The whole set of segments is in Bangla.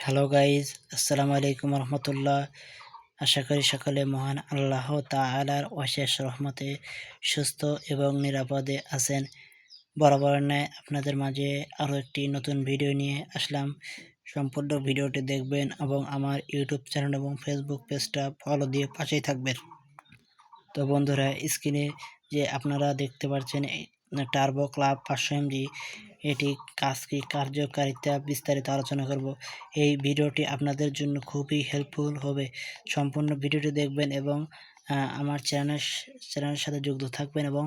হ্যালো গাইজ আসসালামু আলাইকুম রহমতুল্লাহ আশা করি সকালে মহান আল্লাহ তালার অশেষ রহমতে সুস্থ এবং নিরাপদে আছেন বরাবর ন্যায় আপনাদের মাঝে আরও একটি নতুন ভিডিও নিয়ে আসলাম সম্পূর্ণ ভিডিওটি দেখবেন এবং আমার ইউটিউব চ্যানেল এবং ফেসবুক পেজটা ফলো দিয়ে পাশেই থাকবেন তো বন্ধুরা স্ক্রিনে যে আপনারা দেখতে পাচ্ছেন টার্বো ক্লাব পাঁচশো এমজি এটি কাজ কি কার্যকারিতা বিস্তারিত আলোচনা করব। এই ভিডিওটি আপনাদের জন্য খুবই হেল্পফুল হবে। সম্পূর্ণ ভিডিওটি দেখবেন এবং আমার চ্যানেল চ্যানেলের সাথে যুক্ত থাকবেন এবং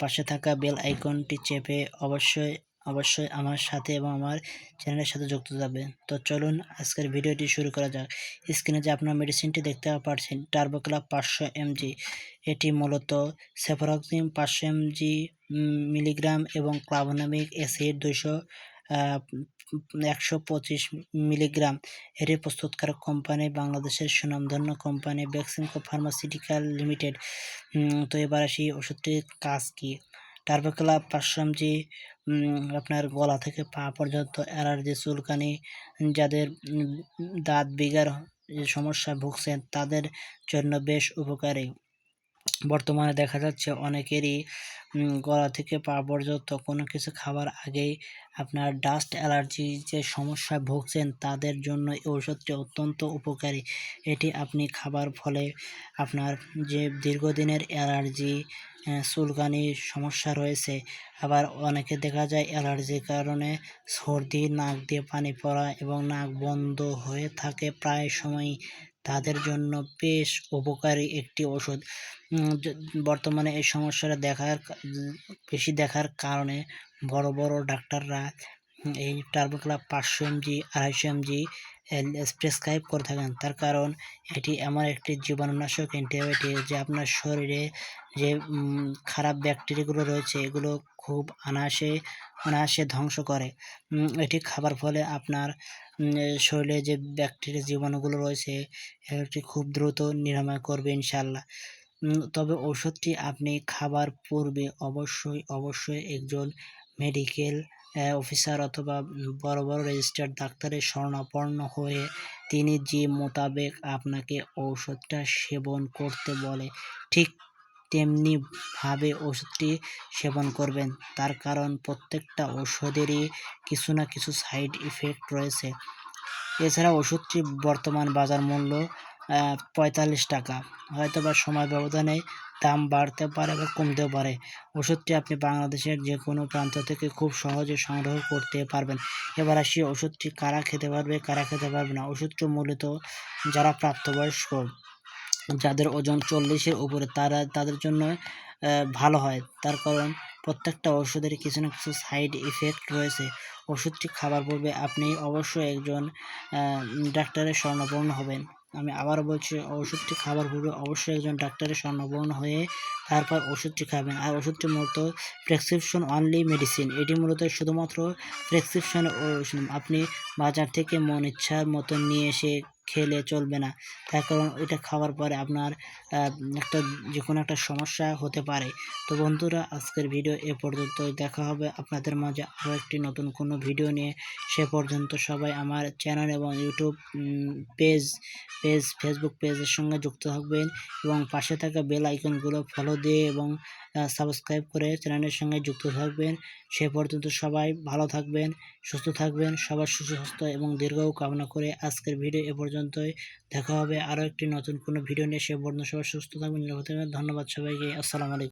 পাশে থাকা বেল আইকনটি চেপে অবশ্যই অবশ্যই আমার সাথে এবং আমার চ্যানেলের সাথে যুক্ত যাবেন তো চলুন আজকের ভিডিওটি শুরু করা যাক। স্ক্রিনে যে আপনার মেডিসিনটি দেখতে পাচ্ছেন টার্বোক্লাব পাঁচশো এমজি এটি মূলত সেফরক্সিম পাঁচশো এমজি মিলিগ্রাম এবং ক্লাভোনামিক অ্যাসিড দুশো একশো পঁচিশ মিলিগ্রাম এটি প্রস্তুতকারক কোম্পানি বাংলাদেশের সুনামধন্য কোম্পানি ভ্যাকসিনকো ফার্মাসিউটিক্যাল লিমিটেড তো এবার আসি ওষুধটির কাজ কী? টার্বোক্লাব ক্লাব এমজি আপনার গলা থেকে পা পর্যন্ত এরার যে চুলকানি, যাদের দাঁত বিগার সমস্যা ভুগছেন, তাদের জন্য বেশ উপকারী। বর্তমানে দেখা যাচ্ছে অনেকেরই গলা থেকে পা পর্যন্ত কোনো কিছু খাবার আগেই আপনার ডাস্ট অ্যালার্জি যে সমস্যায় ভুগছেন তাদের জন্য এই ওষুধটি অত্যন্ত উপকারী। এটি আপনি খাবার ফলে আপনার যে দীর্ঘদিনের অ্যালার্জি চুলকানির সমস্যা রয়েছে, আবার অনেকে দেখা যায় অ্যালার্জির কারণে সর্দি, নাক দিয়ে পানি পড়া এবং নাক বন্ধ হয়ে থাকে প্রায় সময়ই। তাদের জন্য বেশ উপকারী একটি ওষুধ। বর্তমানে এই সমস্যাটা দেখার বেশি দেখার কারণে বড় বড় ডাক্তাররা এই টার্বো ক্লাব পাঁচশো এমজি আড়াইশো এমজি প্রেসক্রাইব করে থাকেন। তার কারণ এটি এমন একটি জীবাণুনাশক অ্যান্টিবায়োটিক যে আপনার শরীরে যে খারাপ ব্যাকটেরিয়াগুলো রয়েছে, এগুলো খুব অনায়াসে অনায়াসে ধ্বংস করে। এটি খাবার ফলে আপনার শরীরে যে ব্যাকটেরিয়া জীবাণুগুলো রয়েছে এটি খুব দ্রুত নিরাময় করবে ইনশাল্লাহ তবে ওষুধটি আপনি খাবার পূর্বে অবশ্যই অবশ্যই একজন মেডিকেল অফিসার অথবা বড় বড় রেজিস্টার্ড ডাক্তারের শরণাপন্ন হয়ে তিনি যে মোতাবেক আপনাকে ঔষধটা সেবন করতে বলে, ঠিক তেমনিভাবে ওষুধটি সেবন করবেন। তার কারণ প্রত্যেকটা ওষুধেরই কিছু না কিছু সাইড ইফেক্ট রয়েছে। এছাড়া ওষুধটি বর্তমান বাজার মূল্য পঁয়তাল্লিশ টাকা। হয়তো বা সময় ব্যবধানে দাম বাড়তে পারে বা কমতেও পারে। ওষুধটি আপনি বাংলাদেশের যে কোনো প্রান্ত থেকে খুব সহজে সংগ্রহ করতে পারবেন। এবার আসি, ওষুধটি কারা খেতে পারবে, কারা খেতে পারবে না? ওষুধটি মূলত যারা প্রাপ্তবয়স্ক, যাদের ওজন চল্লিশের উপরে, তারা, তাদের জন্য ভালো হয়। তার কারণ, প্রত্যেকটা ওষুধের কিছু না কিছু সাইড ইফেক্ট রয়েছে। ওষুধটি খাবার পূর্বে আপনি অবশ্যই একজন ডাক্তারের স্বর্ণপূর্ণ হবেন। আমি আবার বলছি ওষুধটি খাবার পূর্বে অবশ্যই একজন ডাক্তারের স্বর্ণবর্ণ হয়ে তারপর ওষুধটি খাবেন। আর ওষুধটি মূলত প্রেসক্রিপশন অনলি মেডিসিন এটি মূলত শুধুমাত্র প্রেসক্রিপশন আপনি বাজার থেকে মন ইচ্ছার মতো নিয়ে এসে খেলে চলবে না। তার কারণ এটা খাওয়ার পরে আপনার একটা যে কোনো একটা সমস্যা হতে পারে। তো বন্ধুরা, আজকের ভিডিও এ পর্যন্ত দেখা হবে আপনাদের মাঝে আরও একটি নতুন কোনো ভিডিও নিয়ে। সে পর্যন্ত সবাই আমার চ্যানেল এবং ইউটিউব পেজ পেজ ফেসবুক পেজের সঙ্গে যুক্ত থাকবেন এবং পাশে থাকা বেল আইকনগুলো ফলো দিয়ে এবং সাবস্ক্রাইব করে চ্যানেলের সঙ্গে যুক্ত থাকবেন। সে পর্যন্ত সবাই ভালো থাকবেন, সুস্থ থাকবেন, সবার সুস্বাস্থ্য এবং দীর্ঘ কামনা করে আজকের ভিডিও এ পর্যন্তই। দেখা হবে আরও একটি নতুন কোনো ভিডিও নিয়ে। সে পর্যন্ত সবাই সুস্থ থাকবেন থাকবেন। ধন্যবাদ সবাইকে। আসসালামু আলাইকুম।